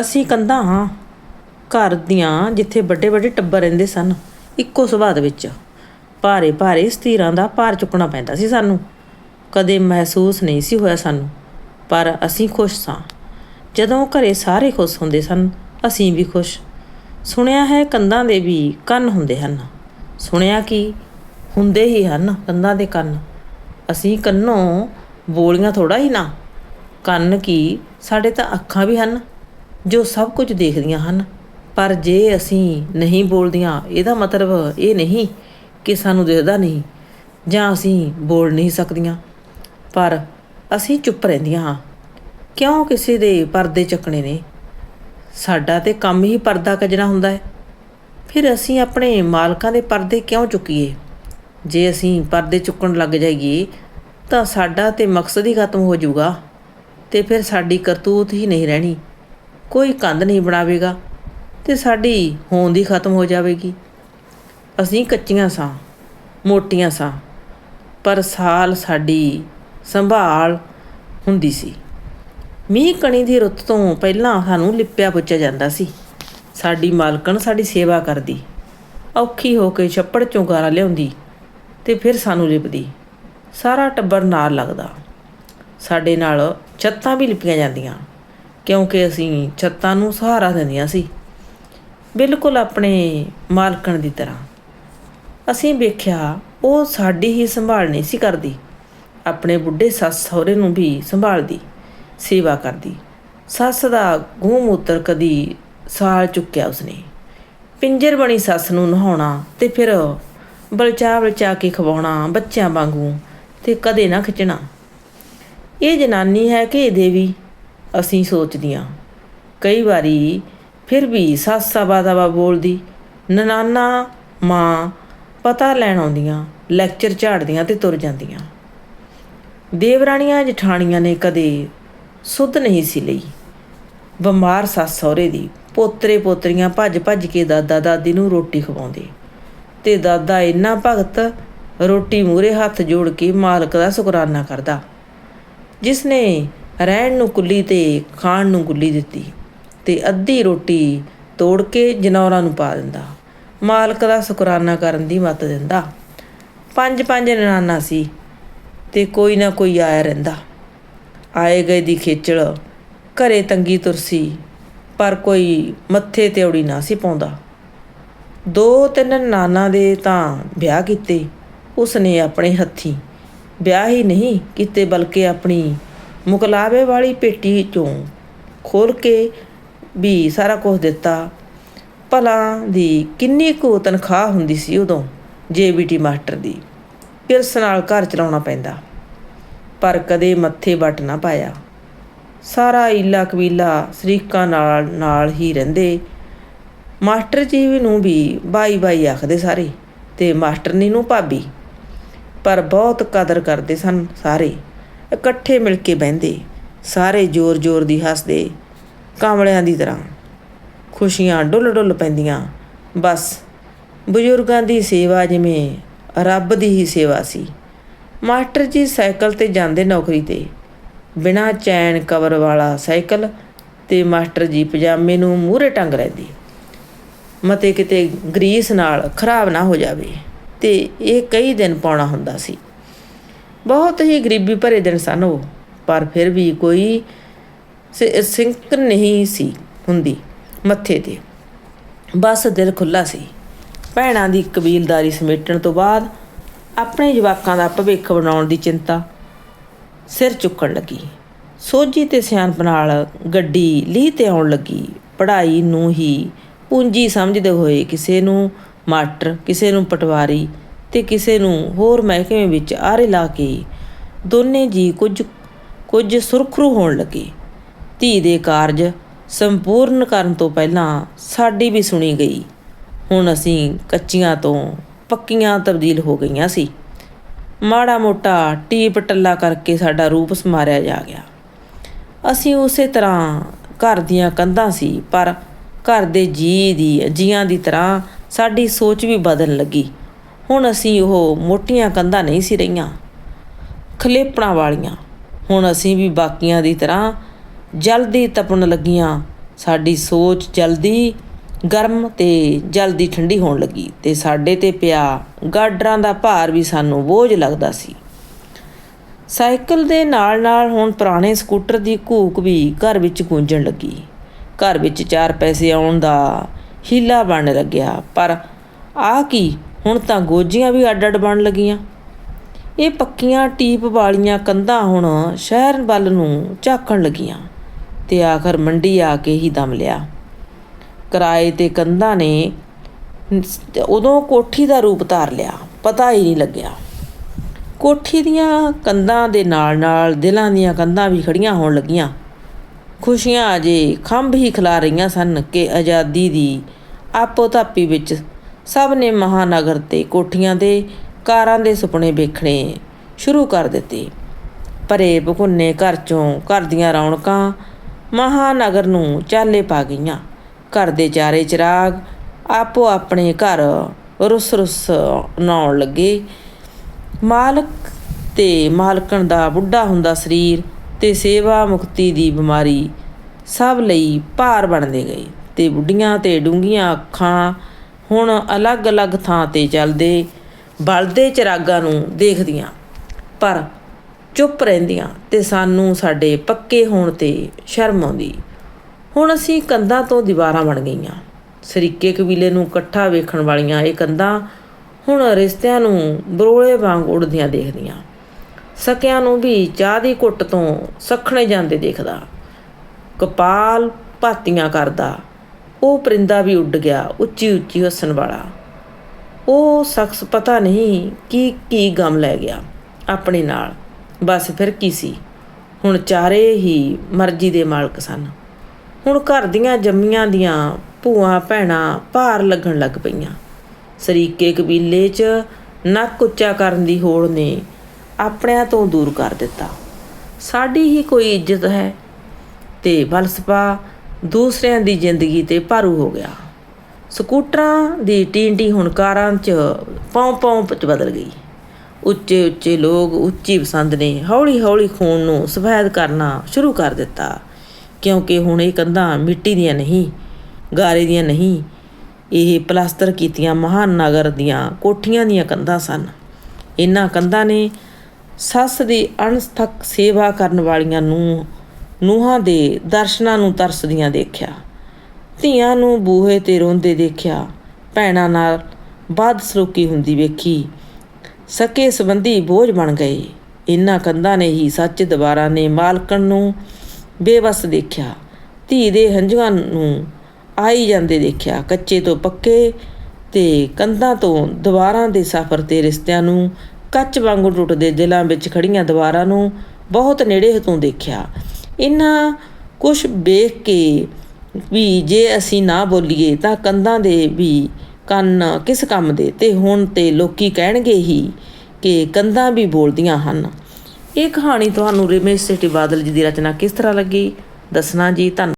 ਅਸੀਂ ਕੰਧਾਂ ਹਾਂ ਘਰ ਦੀਆਂ ਜਿੱਥੇ ਵੱਡੇ ਵੱਡੇ ਟੱਬਰ ਰਹਿੰਦੇ ਸਨ, ਇੱਕੋ ਸੁਭਾਅ ਦੇ ਵਿੱਚ ਭਾਰੇ ਭਾਰੇ ਸਤੀਰਾਂ ਦਾ ਭਾਰ ਚੁੱਕਣਾ ਪੈਂਦਾ ਸੀ ਸਾਨੂੰ। ਕਦੇ ਮਹਿਸੂਸ ਨਹੀਂ ਸੀ ਹੋਇਆ ਸਾਨੂੰ, ਪਰ ਅਸੀਂ ਖੁਸ਼ ਸਾਂ। ਜਦੋਂ ਘਰੇ ਸਾਰੇ ਖੁਸ਼ ਹੁੰਦੇ ਸਨ, ਅਸੀਂ ਵੀ ਖੁਸ਼। ਸੁਣਿਆ ਹੈ ਕੰਧਾਂ ਦੇ ਵੀ ਕੰਨ ਹੁੰਦੇ ਹਨ। ਸੁਣਿਆ ਕਿ ਹੁੰਦੇ ਹੀ ਹਨ ਕੰਧਾਂ ਦੇ ਕੰਨ। ਅਸੀਂ ਕੰਨੋਂ ਬੋਲੀਆਂ ਥੋੜਾ ਹੀ ਨਾ। ਕੰਨ ਕੀ ਸਾਡੇ ਤਾਂ ਅੱਖਾਂ ਵੀ ਹਨ। ਜੋ ਸਭ ਕੁਝ ਦੇਖਦੀਆਂ ਹਨ, ਪਰ ਜੇ ਅਸੀਂ ਨਹੀਂ ਬੋਲਦੀਆਂ, ਇਹਦਾ ਮਤਲਬ ਇਹ ਨਹੀਂ ਕਿ ਸਾਨੂੰ ਦਿਖਦਾ ਨਹੀਂ ਜਾਂ ਅਸੀਂ ਬੋਲ ਨਹੀਂ ਸਕਦੀਆਂ। ਪਰ ਅਸੀਂ ਚੁੱਪ ਰਹਿੰਦੀਆਂ ਹਾਂ। ਕਿਉਂ ਕਿਸੇ ਦੇ ਪਰਦੇ ਚੱਕਣੇ ਨੇ? ਸਾਡਾ ਤੇ ਕੰਮ ਹੀ ਪਰਦਾ ਕੱਜਣਾ ਹੁੰਦਾ ਹੈ। ਫਿਰ ਅਸੀਂ ਆਪਣੇ ਮਾਲਕਾਂ ਦੇ ਪਰਦੇ ਕਿਉਂ ਚੁੱਕੀਏ? ਜੇ ਅਸੀਂ ਪਰਦੇ ਚੁੱਕਣ ਲੱਗ ਜਾਈਏ, ਤਾਂ ਸਾਡਾ ਤੇ ਮਕਸਦ ਹੀ ਖਤਮ ਹੋ ਜਾਊਗਾ ਤੇ ਫਿਰ ਸਾਡੀ ਕਰਤੂਤ ਹੀ ਨਹੀਂ ਰਹਿਣੀ। ਕੋਈ ਕੰਧ ਨਹੀਂ ਬਣਾਵੇਗਾ ਤੇ ਸਾਡੀ ਹੋਂਦ ਹੀ ਖਤਮ ਹੋ ਜਾਵੇਗੀ। ਅਸੀਂ ਕੱਚੀਆਂ ਸਾਂ, ਮੋਟੀਆਂ ਸਾਂ, ਪਰ ਸਾਲ ਸਾਡੀ ਸੰਭਾਲ ਹੁੰਦੀ ਸੀ। ਮੀਂਹ ਕਣੀ ਦੀ ਰੁੱਤ ਤੋਂ ਪਹਿਲਾਂ ਸਾਨੂੰ ਲਿਪਿਆ ਪੁੱਛਿਆ ਜਾਂਦਾ ਸੀ। ਸਾਡੀ ਮਾਲਕਣ ਸਾਡੀ ਸੇਵਾ ਕਰਦੀ, ਔਖੀ ਹੋ ਕੇ ਛੱਪੜ ਚੋਂ ਗਾਰਾ ਲਿਆਉਂਦੀ ਤੇ ਫਿਰ ਸਾਨੂੰ ਲਿਪਦੀ। ਸਾਰਾ ਟੱਬਰ ਨਾਲ ਲੱਗਦਾ। ਸਾਡੇ ਨਾਲ ਛੱਤਾਂ ਵੀ ਲਿਪੀਆਂ ਜਾਂਦੀਆਂ। ਕਿਉਂਕਿ ਅਸੀਂ ਛੱਤਾਂ ਨੂੰ ਸਹਾਰਾ ਦਿੰਦੀਆਂ ਸੀ। ਬਿਲਕੁਲ ਆਪਣੇ ਮਾਲਕਣ ਦੀ ਤਰ੍ਹਾਂ। ਅਸੀਂ ਵੇਖਿਆ, ਉਹ ਸਾਡੀ ਹੀ ਸੰਭਾਲ ਨਹੀਂ ਸੀ ਕਰਦੀ। ਆਪਣੇ ਬੁੱਢੇ ਸੱਸ ਸਹੁਰੇ ਨੂੰ ਵੀ ਸੰਭਾਲਦੀ, ਸੇਵਾ ਕਰਦੀ। ਸੱਸ ਦਾ ਗੂੰ ਮੂਤਰ ਕਦੀ ਸਾਲ ਚੁੱਕਿਆ ਉਸਨੇ। ਪਿੰਜਰ ਬਣੀ ਸੱਸ ਨੂੰ ਨਹਾਉਣਾ ਤੇ ਫਿਰ ਬਲਚਾ ਬਲਚਾ ਕੇ ਖਵਾਉਣਾ ਬੱਚਿਆਂ ਵਾਂਗੂ ਤੇ ਕਦੇ ਨਾ ਖਿੱਚਣਾ। ਇਹ ਜਨਾਨੀ ਹੈ ਕਿ ਦੇਵੀ ਅਸੀਂ ਸੋਚਦੀਆਂ ਕਈ ਵਾਰੀ ਫਿਰ ਵੀ ਸੱਸ ਸਵਾ ਦਵਾ ਬੋਲਦੀ, ਨਨਾਨਾ, ਮਾਂ ਪਤਾ ਲੈਣ ਆਉਂਦੀਆਂ ਲੈਕਚਰ ਝਾੜਦੀਆਂ ਤੇ ਤੁਰ ਜਾਂਦੀਆਂ। ਦੇਵਰਾਣੀਆਂ, ਜਠਾਣੀਆਂ ਨੇ ਕਦੇ ਸੁੱਧ ਨਹੀਂ ਸੀ ਲਈ। ਬਿਮਾਰ ਸੱਸ ਸਹੁਰੇ ਦੀ, ਪੋਤਰੇ ਪੋਤਰੀਆਂ ਭੱਜ ਭੱਜ ਕੇ ਦਾਦਾ ਦਾਦੀ ਨੂੰ ਰੋਟੀ ਖਵਾਉਂਦੇ ਤੇ ਦਾਦਾ ਇੰਨਾ ਭਗਤ ਰੋਟੀ ਮੂਰੇ ਹੱਥ ਜੋੜ ਕੇ ਮਾਲਕ ਦਾ ਸ਼ੁਕਰਾਨਾ ਕਰਦਾ। ਜਿਸ ਨੇ ਰਹਿਣ ਨੂੰ ਕੁੱਲੀ ਤੇ ਖਾਣ ਨੂੰ ਗੁੱਲੀ ਦਿੱਤੀ ਤੇ ਅੱਧੀ ਰੋਟੀ ਤੋੜ ਕੇ ਜਨੌਰਾਂ ਨੂੰ ਪਾ ਦਿੰਦਾ। ਮਾਲਕ ਦਾ ਸ਼ੁਕਰਾਨਾ ਕਰਨ ਦੀ ਮਤ ਦਿੰਦਾ। ਪੰਜ ਪੰਜ ਨਨਾਨਾ ਸੀ ਤੇ ਕੋਈ ਨਾ ਕੋਈ ਆਇਆ ਰਹਿੰਦਾ। ਆਏ ਗਏ ਦੀ ਖੇਚਲ ਘਰੇ ਤੰਗੀ ਤੁਰਸੀ, ਪਰ ਕੋਈ ਮੱਥੇ ਤੇ ਔੜੀ ਨਾ ਸੀ ਪਾਉਂਦਾ। ਦੋ ਤਿੰਨ ਨਾਨਾ ਦੇ ਤਾਂ ਵਿਆਹ ਕੀਤੇ ਉਸ ਨੇ ਆਪਣੇ ਹੱਥੀ। ਵਿਆਹ ਹੀ ਨਹੀਂ ਕੀਤੇ, ਬਲਕਿ ਆਪਣੀ ਮੁਕਲਾਵੇ ਵਾਲੀ ਪੇਟੀ ਚੋਂ ਖੋਲ ਕੇ ਵੀ ਸਾਰਾ ਕੁਝ ਦਿੱਤਾ। ਭਲਾ ਦੀ ਕਿੰਨੀ ਕੁ ਤਨਖਾਹ ਹੁੰਦੀ ਸੀ ਉਦੋਂ ਜੇਬੀਟੀ ਮਾਸਟਰ ਦੀ। ਕਿਰਸ ਨਾਲ ਘਰ ਚਲਾਉਣਾ ਪੈਂਦਾ। ਪਰ ਕਦੇ ਮੱਥੇ ਵੱਟ ਨਾ ਪਾਇਆ। ਸਾਰਾ ਇਲਾ ਕਬੀਲਾ ਸ਼ਰੀਕਾਂ ਨਾਲ ਨਾਲ ਹੀ ਰਹਿੰਦੇ। ਮਾਸਟਰ ਜੀ ਨੂੰ ਵੀ ਬਾਈ ਬਾਈ ਆਖਦੇ ਸਾਰੇ ਤੇ ਮਾਸਟਰਨੀ ਨੂੰ ਭਾਬੀ। ਪਰ ਬਹੁਤ ਕਦਰ ਕਰਦੇ ਸਨ ਸਾਰੇ। ਇਕੱਠੇ ਮਿਲ ਕੇ ਬਹਿੰਦੇ, ਸਾਰੇ ਜ਼ੋਰ-ਜ਼ੋਰ ਦੀ ਹੱਸਦੇ ਕਾਮਲਿਆਂ ਦੀ ਤਰ੍ਹਾਂ। ਖੁਸ਼ੀਆਂ ਡੁੱਲ-ਡੁੱਲ ਪੈਂਦੀਆਂ। ਬਸ ਬਜ਼ੁਰਗਾਂ ਦੀ ਸੇਵਾ ਜਿਵੇਂ ਰੱਬ ਦੀ ਹੀ ਸੇਵਾ ਸੀ। ਮਾਸਟਰ ਜੀ ਸਾਈਕਲ ਤੇ ਜਾਂਦੇ ਨੌਕਰੀ ਤੇ। ਬਿਨਾ ਚੈਨ ਕਵਰ ਵਾਲਾ ਸਾਈਕਲ ਤੇ ਮਾਸਟਰ ਜੀ ਪਜਾਮੇ ਨੂੰ ਮੂਹਰੇ ਟੰਗ ਲੈਂਦੀ। ਮਤੇ ਕਿਤੇ ਗਰੀਸ ਨਾਲ ਖਰਾਬ ਨਾ ਹੋ ਜਾਵੇ ਤੇ ਇਹ ਕਈ ਦਿਨ ਪਾਉਣਾ ਹੁੰਦਾ ਸੀ। ਬਹੁਤ ਹੀ ਗਰੀਬੀ ਭਰੇ ਦਿਨ ਸਨ ਉਹ, ਪਰ ਫਿਰ ਵੀ ਕੋਈ ਸਿੰਕ ਨਹੀਂ ਸੀ ਹੁੰਦੀ ਮੱਥੇ ਤੇ। ਬਸ ਦਿਲ ਖੁੱਲਾ ਸੀ। ਭੈਣਾਂ ਦੀ ਕਬੀਲਦਾਰੀ ਸਮੇਟਣ ਤੋਂ ਬਾਅਦ ਆਪਣੇ ਜਵਾਕਾਂ ਦਾ ਭਵਿੱਖ ਬਣਾਉਣ ਦੀ ਚਿੰਤਾ ਸਿਰ ਚੁੱਕਣ ਲੱਗੀ। ਸੋਝੀ ਤੇ ਸਿਆਣਪ ਨਾਲ ਗੱਡੀ ਲੀਹ ਤੇ ਆਉਣ ਲੱਗੀ। ਪੜ੍ਹਾਈ ਨੂੰ ਹੀ ਪੂੰਜੀ ਸਮਝਦੇ ਹੋਏ ਕਿਸੇ ਨੂੰ ਮਾਸਟਰ ਕਿਸੇ ਨੂੰ ਪਟਵਾਰੀ ਤੇ ਕਿਸੇ ਨੂੰ ਹੋਰ ਮਹਿਕਮੇ ਵਿੱਚ ਆਰੇ ਲਾ ਕੇ ਦੋਨੇ ਜੀ ਕੁਝ ਕੁਝ ਸੁਰਖਰੂ ਹੋਣ ਲੱਗੇ। ਧੀ ਦੇ ਕਾਰਜ ਸੰਪੂਰਨ ਕਰਨ ਤੋਂ ਪਹਿਲਾਂ ਸਾਡੀ ਵੀ ਸੁਣੀ ਗਈ। ਹੁਣ ਅਸੀਂ ਕੱਚੀਆਂ ਤੋਂ ਪੱਕੀਆਂ ਤਬਦੀਲ ਹੋ ਗਈਆਂ ਸੀ। ਮਾੜਾ ਮੋਟਾ ਟੀਪ ਟੱਲਾ ਕਰਕੇ ਸਾਡਾ ਰੂਪ ਸਮਾਰਿਆ ਜਾ ਗਿਆ। ਅਸੀਂ ਉਸੇ ਤਰ੍ਹਾਂ ਘਰ ਦੀਆਂ ਕੰਧਾਂ ਸੀ, ਪਰ ਘਰ ਦੇ ਜੀ ਦੀ ਜੀਆਂ ਦੀ ਤਰ੍ਹਾਂ ਸਾਡੀ ਸੋਚ ਵੀ ਬਦਲਣ ਲੱਗੀ। ਹੁਣ ਅਸੀਂ ਉਹ ਮੋਟੀਆਂ ਕੰਧਾਂ ਨਹੀਂ ਸੀ ਰਹੀਆਂ, ਖਲੇਪਣਾ ਵਾਲੀਆਂ। ਹੁਣ ਅਸੀਂ ਵੀ ਬਾਕੀਆਂ ਦੀ ਤਰ੍ਹਾਂ ਜਲਦੀ ਤਪਣ ਲੱਗੀਆਂ। ਸਾਡੀ ਸੋਚ ਜਲਦੀ ਗਰਮ ਤੇ ਜਲਦੀ ਠੰਡੀ ਹੋਣ ਲੱਗੀ ਤੇ ਸਾਡੇ ਤੇ ਪਿਆ ਗਾਡਰਾਂ ਦਾ ਭਾਰ ਵੀ ਸਾਨੂੰ ਬੋਝ ਲੱਗਦਾ ਸੀ। ਸਾਈਕਲ ਦੇ ਨਾਲ-ਨਾਲ ਹੁਣ ਪੁਰਾਣੇ ਸਕੂਟਰ ਦੀ ਘੂਕ ਵੀ ਘਰ ਵਿੱਚ ਗੂੰਜਣ ਲੱਗੀ। ਘਰ ਵਿੱਚ ਚਾਰ ਪੈਸੇ ਆਉਣ ਦਾ ਹੀਲਾ ਬਣਨ ਲੱਗਿਆ, ਪਰ ਆ ਕੀ? ਹੁਣ ਤਾਂ ਗੋਜੀਆਂ ਵੀ ਅੱਡ-ਅੱਡ ਬਣ ਲੱਗੀਆਂ। ਇਹ ਪੱਕੀਆਂ ਟੀਪ ਵਾਲੀਆਂ ਕੰਧਾਂ ਹੁਣ ਸ਼ਹਿਰ ਵੱਲ ਨੂੰ ਝਾਕਣ ਲੱਗੀਆਂ ਤੇ ਆਖਰ ਮੰਡੀ ਆ ਕੇ ਹੀ ਦਮ ਲਿਆ। ਕਿਰਾਏ ਤੇ ਕੰਧਾਂ ਨੇ ਉਦੋਂ ਕੋਠੀ ਦਾ ਰੂਪ ਧਾਰ ਲਿਆ, ਪਤਾ ਹੀ ਨਹੀਂ ਲੱਗਿਆ। ਕੋਠੀ ਦੀਆਂ ਕੰਧਾਂ ਦੇ ਨਾਲ-ਨਾਲ ਦਿਲਾਂ ਦੀਆਂ ਕੰਧਾਂ ਵੀ ਖੜੀਆਂ ਹੋਣ ਲੱਗੀਆਂ। ਖੁਸ਼ੀਆਂ ਅਜੇ ਖੰਭ ਹੀ ਖਿਲਾ ਰਹੀਆਂ ਸਨ ਕਿ ਆਜ਼ਾਦੀ ਦੀ ਆਪੋ ਧਾਪੀ ਵਿੱਚ ਸਭ ਨੇ ਮਹਾਨਗਰ ਤੇ ਕੋਠੀਆਂ ਦੇ ਕਾਰਾਂ ਦੇ ਸੁਪਨੇ ਵੇਖਣੇ ਸ਼ੁਰੂ ਕਰ ਦਿੱਤੇ। ਭਰੇ ਭੁਕੁੰਨੇ ਘਰ ਚੋਂ ਘਰ ਦੀਆਂ ਰੌਣਕਾਂ ਮਹਾਨਗਰ ਨੂੰ ਚਾਲੇ ਪਾ ਗਈਆਂ। ਘਰ ਦੇ ਚਾਰੇ ਚਿਰਾਗ ਆਪੋ ਆਪਣੇ ਘਰ ਰੁੱਸ ਰੁੱਸ ਨਾਉਣ ਲੱਗੇ। ਮਾਲਕ ਤੇ ਮਾਲਕਣ ਦਾ ਬੁੱਢਾ ਹੁੰਦਾ ਸਰੀਰ ਤੇ ਸੇਵਾ ਮੁਕਤੀ ਦੀ ਬਿਮਾਰੀ ਸਭ ਲਈ ਭਾਰ ਬਣਦੇ ਗਏ ਤੇ ਬੁੱਢੀਆਂ ਤੇ ਡੂੰਘੀਆਂ ਅੱਖਾਂ ਹੁਣ ਅਲੱਗ-ਅਲੱਗ ਥਾਂ ਤੇ ਚੱਲਦੇ ਬਲਦੇ ਚਿਰਾਗਾਂ ਨੂੰ ਦੇਖਦੀਆਂ। ਪਰ ਚੁੱਪ ਰਹਿੰਦੀਆਂ ਤੇ ਸਾਨੂੰ ਸਾਡੇ ਪੱਕੇ ਹੋਣ ਤੇ ਸ਼ਰਮ ਆਉਂਦੀ। ਹੁਣ ਅਸੀਂ ਕੰਧਾਂ ਤੋਂ ਦੀਵਾਰਾਂ ਬਣ ਗਈਆਂ। ਸਰੀਕੇ ਕਬੀਲੇ ਨੂੰ ਇਕੱਠਾ ਵੇਖਣ ਵਾਲੀਆਂ ਇਹ ਕੰਧਾਂ ਹੁਣ ਰਿਸ਼ਤਿਆਂ ਨੂੰ ਬਰੋਲੇ ਵਾਂਗ ਉੜਦੀਆਂ ਦੇਖਦੀਆਂ। ਸਕਿਆਂ ਨੂੰ ਵੀ ਚਾਹ ਦੀ ਘੁੱਟ ਤੋਂ ਸਖਣੇ ਜਾਂਦੇ ਦੇਖਦਾ। ਕਪਾਲ ਭਾਤੀਆਂ ਕਰਦਾ। ਉਹ ਪਰਿੰਦਾ ਵੀ ਉੱਡ ਗਿਆ, ਉੱਚੀ ਉੱਚੀ ਹੱਸਣ ਵਾਲਾ। ਉਹ ਸ਼ਖਸ ਪਤਾ ਨਹੀਂ ਕੀ ਕੀ ਗਮ ਲੈ ਗਿਆ ਆਪਣੇ ਨਾਲ। ਬਸ ਫਿਰ ਕੀ ਸੀ? ਹੁਣ ਚਾਰੇ ਹੀ ਮਰਜ਼ੀ ਦੇ ਮਾਲਕ ਸਨ। ਹੁਣ ਘਰ ਦੀਆਂ ਜੰਮੀਆਂ ਦੀਆਂ ਭੂਆ ਭੈਣਾਂ ਭਾਰ ਲੱਗਣ ਲੱਗ ਪਈਆਂ। ਸਰੀਕੇ ਕਬੀਲੇ 'ਚ ਨੱਕ ਉੱਚਾ ਕਰਨ ਦੀ ਹੋੜ ਨੇ ਆਪਣਿਆਂ ਤੋਂ ਦੂਰ ਕਰ ਦਿੱਤਾ। ਸਾਡੀ ਹੀ ਕੋਈ ਇੱਜ਼ਤ ਹੈ? ਤੇ ਬਲਸਪਾ ਦੂਸਰਿਆਂ ਦੀ ਜ਼ਿੰਦਗੀ ਤੇ ਭਾਰੂ ਹੋ ਗਿਆ। ਸਕੂਟਰਾਂ ਦੀ ਟੀਂਟੀ ਹੁਣ ਕਾਰਾਂ 'ਚ ਪੌਂ ਪੌਂ 'ਚ ਬਦਲ ਗਈ। ਉੱਚੇ ਉੱਚੇ ਲੋਕ ਉੱਚੀ ਪਸੰਦ ਨੇ। ਹੌਲੀ ਹੌਲੀ ਖੂਨ ਨੂੰ ਸਫੈਦ ਕਰਨਾ ਸ਼ੁਰੂ ਕਰ ਦਿੱਤਾ। ਕਿਉਂਕਿ ਹੁਣ ਇਹ ਕੰਧਾਂ ਮਿੱਟੀ ਦੀਆਂ ਨਹੀਂ, ਗਾਰੇ ਦੀਆਂ ਨਹੀਂ। ਇਹ ਪਲਾਸਟਰ ਕੀਤੀਆਂ ਮਹਾਨਗਰ ਦੀਆਂ ਕੋਠੀਆਂ ਦੀਆਂ ਕੰਧਾਂ ਸਨ। ਇਹਨਾਂ ਕੰਧਾਂ ਨੇ ਸੱਸ ਦੀ ਅਣਸਥਕ ਸੇਵਾ ਕਰਨ ਵਾਲੀਆਂ ਨੂੰ ਨੂਹਾਂ ਦੇ ਦਰਸ਼ਨਾਂ ਨੂੰ ਤਰਸਦੀਆਂ ਦੇਖਿਆ, ਧੀਆਂ ਨੂੰ ਬੂਹੇ ਤੇ ਰੋਂਦੇ ਦੇਖਿਆ, ਭੈਣਾਂ ਨਾਲ ਬਦਸਲੂਕੀ ਹੁੰਦੀ ਵੇਖੀ, ਸਕੇ ਸੰਬੰਧੀ ਬੋਝ ਬਣ ਗਏ। ਇਹਨਾਂ ਕੰਧਾਂ ਨੇ ਹੀ ਸੱਚ ਦੁਬਾਰਾ ਨੇ ਮਾਲਕਣ ਨੂੰ ਬੇਵਸ ਦੇਖਿਆ, ਧੀ ਦੇ ਹੰਝੂਆਂ ਨੂੰ ਆਈ ਜਾਂਦੇ ਦੇਖਿਆ, ਕੱਚੇ ਤੋਂ ਪੱਕੇ ਤੇ ਕੰਧਾਂ ਤੋਂ ਦੀਵਾਰਾਂ ਦੇ ਸਫ਼ਰ ਤੇ ਰਿਸ਼ਤਿਆਂ ਨੂੰ ਕੱਚ ਵਾਂਗੂ ਟੁੱਟਦੇ ਦਿਲਾਂ ਵਿੱਚ ਖੜੀਆਂ ਦੀਵਾਰਾਂ ਨੂੰ ਬਹੁਤ ਨੇੜੇ ਤੋਂ ਦੇਖਿਆ। ਇਹਨਾਂ ਕੁਝ ਵੇਖ ਕੇ ਵੀ ਜੇ ਅਸੀਂ ਨਾ ਬੋਲੀਏ ਤਾਂ ਕੰਧਾਂ ਦੇ ਵੀ ਕੰਨ ਕਿਸ ਕੰਮ ਦੇ? ਤੇ ਹੁਣ ਤੇ ਲੋਕੀ ਕਹਿਣਗੇ ਹੀ ਕਿ ਕੰਧਾਂ ਵੀ ਬੋਲਦੀਆਂ ਹਨ। ਇਹ ਕਹਾਣੀ ਤੁਹਾਨੂੰ ਰਮੇਸ਼ ਸਿਟੀ ਬਾਦਲ ਜੀ ਦੀ ਰਚਨਾ ਕਿਸ ਤਰ੍ਹਾਂ ਲੱਗੀ? ਦੱਸਣਾ ਜੀ ਧੰਨ